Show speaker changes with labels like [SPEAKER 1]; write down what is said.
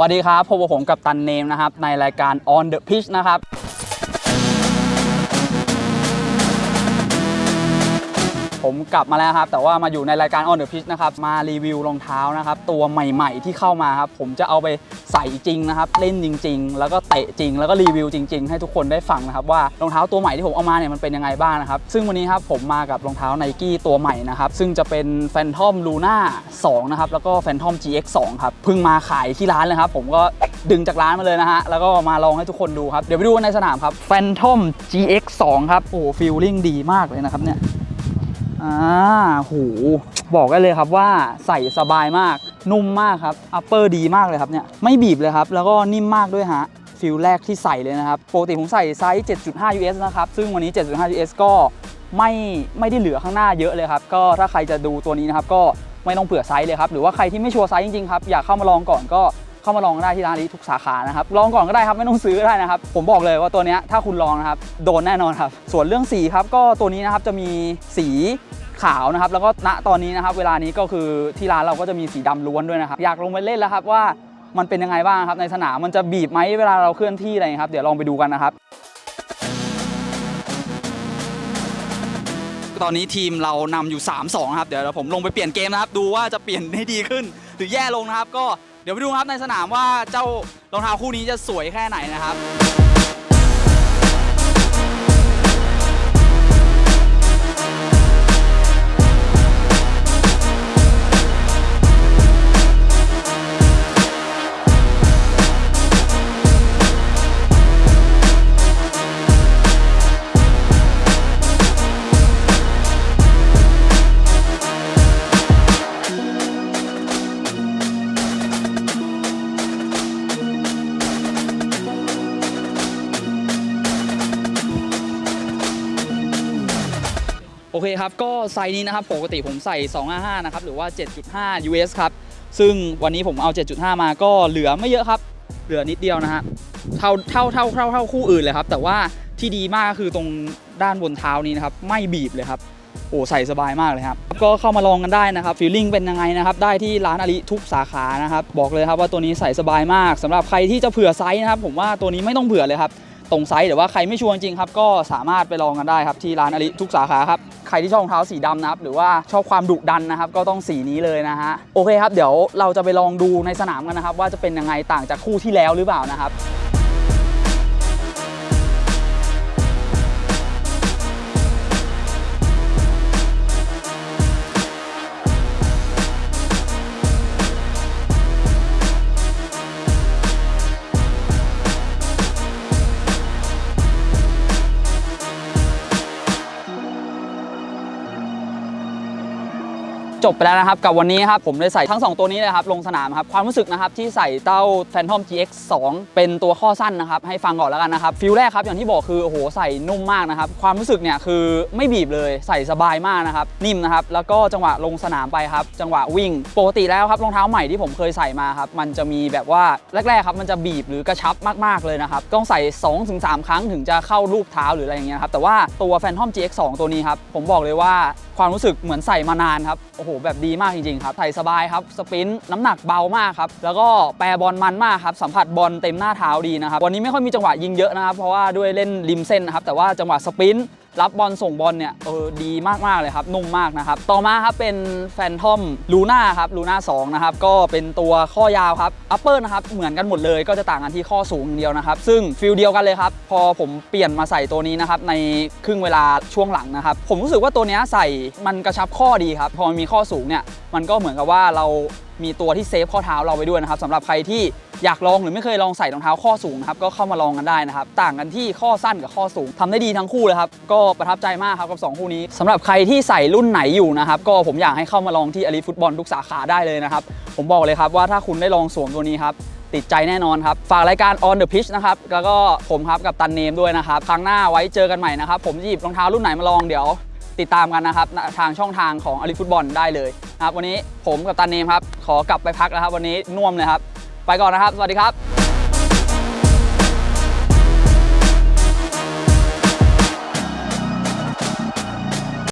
[SPEAKER 1] สวัสดีครับพบกับผมกับตันเนมนะครับในรายการ On the Pitch นะครับ ผมกลับมาแล้วครับ แต่ว่ามาอยู่ในรายการ On the Pitch นะครับ มารีวิวรองเท้านะครับ ตัวใหม่ๆที่เข้ามาครับ ผมจะเอาไปใส่จริงนะครับ เล่นจริง ๆ แล้วก็เตะจริง แล้วก็รีวิวจริง ๆ ให้ทุกคนได้ฟังนะครับ ว่ารองเท้าตัวใหม่ที่ผมเอามาเนี่ยมันเป็นยังไงบ้างนะครับ ซึ่งวันนี้ครับผมมากับรองเท้าไนกี้ตัวใหม่นะครับ ซึ่งจะเป็น Phantom Luna 2 นะครับ แล้วก็ Phantom GX 2 ครับ เพิ่งมาขายที่ร้านเลยครับ ผมก็ดึงจากร้านมาเลยนะฮะ แล้วก็มาลองให้ทุกคนดูครับ เดี๋ยวไปดูในสนามครับ Phantom GX 2 ครับ โอ้ฟีลลิ่งดีมากเลยนะครับเนี่ย อ่าโหบอกได้เลยครับว่าใส่สบายมาก นุ่มมากครับ อัปเปอร์ดีมากเลยครับเนี่ย ไม่บีบเลยครับ แล้วก็นิ่มมากด้วยฮะ ฟิลแรกที่ใส่เลยนะครับ ปกติผมใส่ไซส์ 7.5 US นะครับ ซึ่งวันนี้ 7.5 US ก็ไม่ไม่ได้เหลือข้างหน้าเยอะเลยครับ ก็ถ้าใครจะดูตัวนี้นะครับ ก็ไม่ต้องเผื่อไซส์เลยครับ หรือว่าใครที่ไม่ชัวร์ไซส์จริงๆครับ อยากเข้ามาลองก่อนก็ เข้ามาลองได้ที่ร้านนี้ทุกสาขานะครับลองก่อนก็ได้ครับไม่ต้องซื้อก็ได้นะครับ ผมบอกเลยว่าตัวนี้ถ้าคุณลองนะครับโดนแน่นอนครับ ส่วนเรื่องสีครับก็ตัวนี้นะครับจะมีสีขาวนะครับแล้วก็ณตอนนี้นะครับ เวลานี้ก็คือที่ร้านเราก็จะมีสีดำล้วนด้วยนะครับอยากลงไปเล่นแล้วครับว่ามันเป็นยังไงบ้างครับในสนามมันจะบีบไหมเวลาเราเคลื่อนที่อะไรครับ เดี๋ยวลองไปดูกันนะครับ ตอนนี้ทีมเรานำอยู่ 3-2 ครับ เดี๋ยวผมลงไปเปลี่ยนเกมนะครับ ดูว่าจะเปลี่ยนให้ดีขึ้น หรือแย่ลงนะครับ ก็ ดี๋ยวไปดูครับในสนามว่าเจ้ารองเท้าคู่นี้จะสวยแค่ไหนนะครับ อเคครับ ก็ไซส์นี้นะครับ ปกติผมใส่ 255 นะครับ หรือว่า 7.5 US ครับ ซึ่งวันนี้ผมเอา 7.5 มาก็เหลือไม่เยอะครับ เหลือนิดเดียวนะฮะ เท่าเท่าเท่าเท่าเท่าคู่อื่นเลยครับ แต่ว่าที่ดีมากก็คือตรงด้านบนเท้านี้นะครับ ไม่บีบเลยครับ โอ้ใส่สบายมากเลยครับ ก็เข้ามาลองกันได้นะครับฟีลลิ่งเป็นยังไงนะครับ ได้ที่ร้านอาลีทุกสาขานะครับ บอกเลยครับว่าตัวนี้ใส่สบายมากสำหรับใครที่จะเผื่อไซส์นะครับ ผมว่าตัวนี้ไม่ต้องเผื่อเลยครับ ตรงไซส์แต่ว่าใครไม่ชัวร์จริงครับก็สามารถไปลองกันได้ครับที่ร้านอลิทุกสาขาครับใครที่ชอบรองเท้าสีดำนะครับหรือว่าชอบความดุดันนะครับก็ต้องสีนี้เลยนะฮะโอเคครับเดี๋ยวเราจะไปลองดูในสนามกันนะครับว่าจะเป็นยังไงต่างจากคู่ที่แล้วหรือเปล่านะครับ จบไปแล้วนะครับกับวันนี้ครับผมได้ใส่ทั้ง 2 ตัวนี้เลยครับลงสนามครับความรู้สึกนะครับที่ใส่เต้า Phantom GX 2 เป็นตัวข้อสั้นนะครับให้ฟังก่อนแล้วกันนะครับฟิลแรกครับอย่างที่บอกคือโอ้โหใส่นุ่มมากนะครับความรู้สึกเนี่ยคือไม่บีบเลยใส่สบายมากนะครับนิ่มนะครับแล้วก็จังหวะลงสนามไปครับจังหวะวิ่งปกติแล้วครับรองเท้าใหม่ที่ผมเคยใส่มาครับมันจะมีแบบว่าแรกๆครับมันจะบีบหรือกระชับมากๆเลยนะครับต้องใส่ 2-3 ครั้งถึงจะเข้ารูปเท้าหรืออะไรอย่างเงี้ยครับแต่ว่าตัว Phantom GX 2 ตัวนี้ครับผมบอกเลยว่าความรู้สึกเหมือนใส่มานานครับโอ้โหแบบดีมากจริงๆครับใส่สบายครับสปินน้ำหนักเบามากครับแล้วก็แปรบอลมันมากครับสัมผัสบอลเต็มหน้าเท้าดีนะครับวันนี้ไม่ค่อยมีจังหวะยิงเยอะนะครับเพราะว่าด้วยเล่นริมเส้นนะครับแต่ว่าจังหวะสปิน รับบอลส่งบอลเนี่ยเออดีมากๆเลยครับ นุ่มมากนะครับ ต่อมาครับเป็นแฟนทอมลูน่าครับลูน่า2นะครับ ก็เป็นตัวข้อยาวครับอัปเปอร์นะครับ เหมือนกันหมดเลย ก็จะต่างกันที่ข้อสูงอย่างเดียวนะครับ ซึ่งฟิลเดียวกันเลยครับ พอผมเปลี่ยนมาใส่ตัวนี้นะครับในครึ่งเวลาช่วงหลังนะครับ ผมรู้สึกว่าตัวนี้ใส่มันกระชับข้อดีครับ พอมีข้อสูงเนี่ยมันก็เหมือนกับว่าเรา มีตัวที่เซฟข้อเท้าเราไว้ด้วยนะครับสำหรับใครที่อยากลองหรือไม่เคยลองใส่รองเท้าข้อสูงนะครับก็เข้ามาลองกันได้นะครับ ต่างกันที่ข้อสั้นกับข้อสูงทำได้ดีทั้งคู่เลยครับ ก็ประทับใจมากครับกับสองคู่นี้สำหรับใครที่ใส่รุ่นไหนอยู่นะครับก็ผมอยากให้เข้ามาลองที่อลีฟุตบอลทุกสาขาได้เลยนะครับ ผมบอกเลยครับว่าถ้าคุณได้ลองสวมตัวนี้ครับติดใจแน่นอนครับ ฝากรายการ On the Pitch นะครับ แล้วก็ผมครับกับตันเนมด้วยนะครับ ครั้งหน้าไว้เจอกันใหม่นะครับ ผมหยิบรองเท้ารุ่นไหนมาลองเดี๋ยว ติดตามกันนะครับ ทางช่องทางของอลิฟุตบอลได้เลยนะครับวันนี้ผมกับตันเนมครับ ขอกลับไปพักแล้วครับ วันนี้น่วมเลยครับ ไปก่อนนะครับ สวัสดีครับ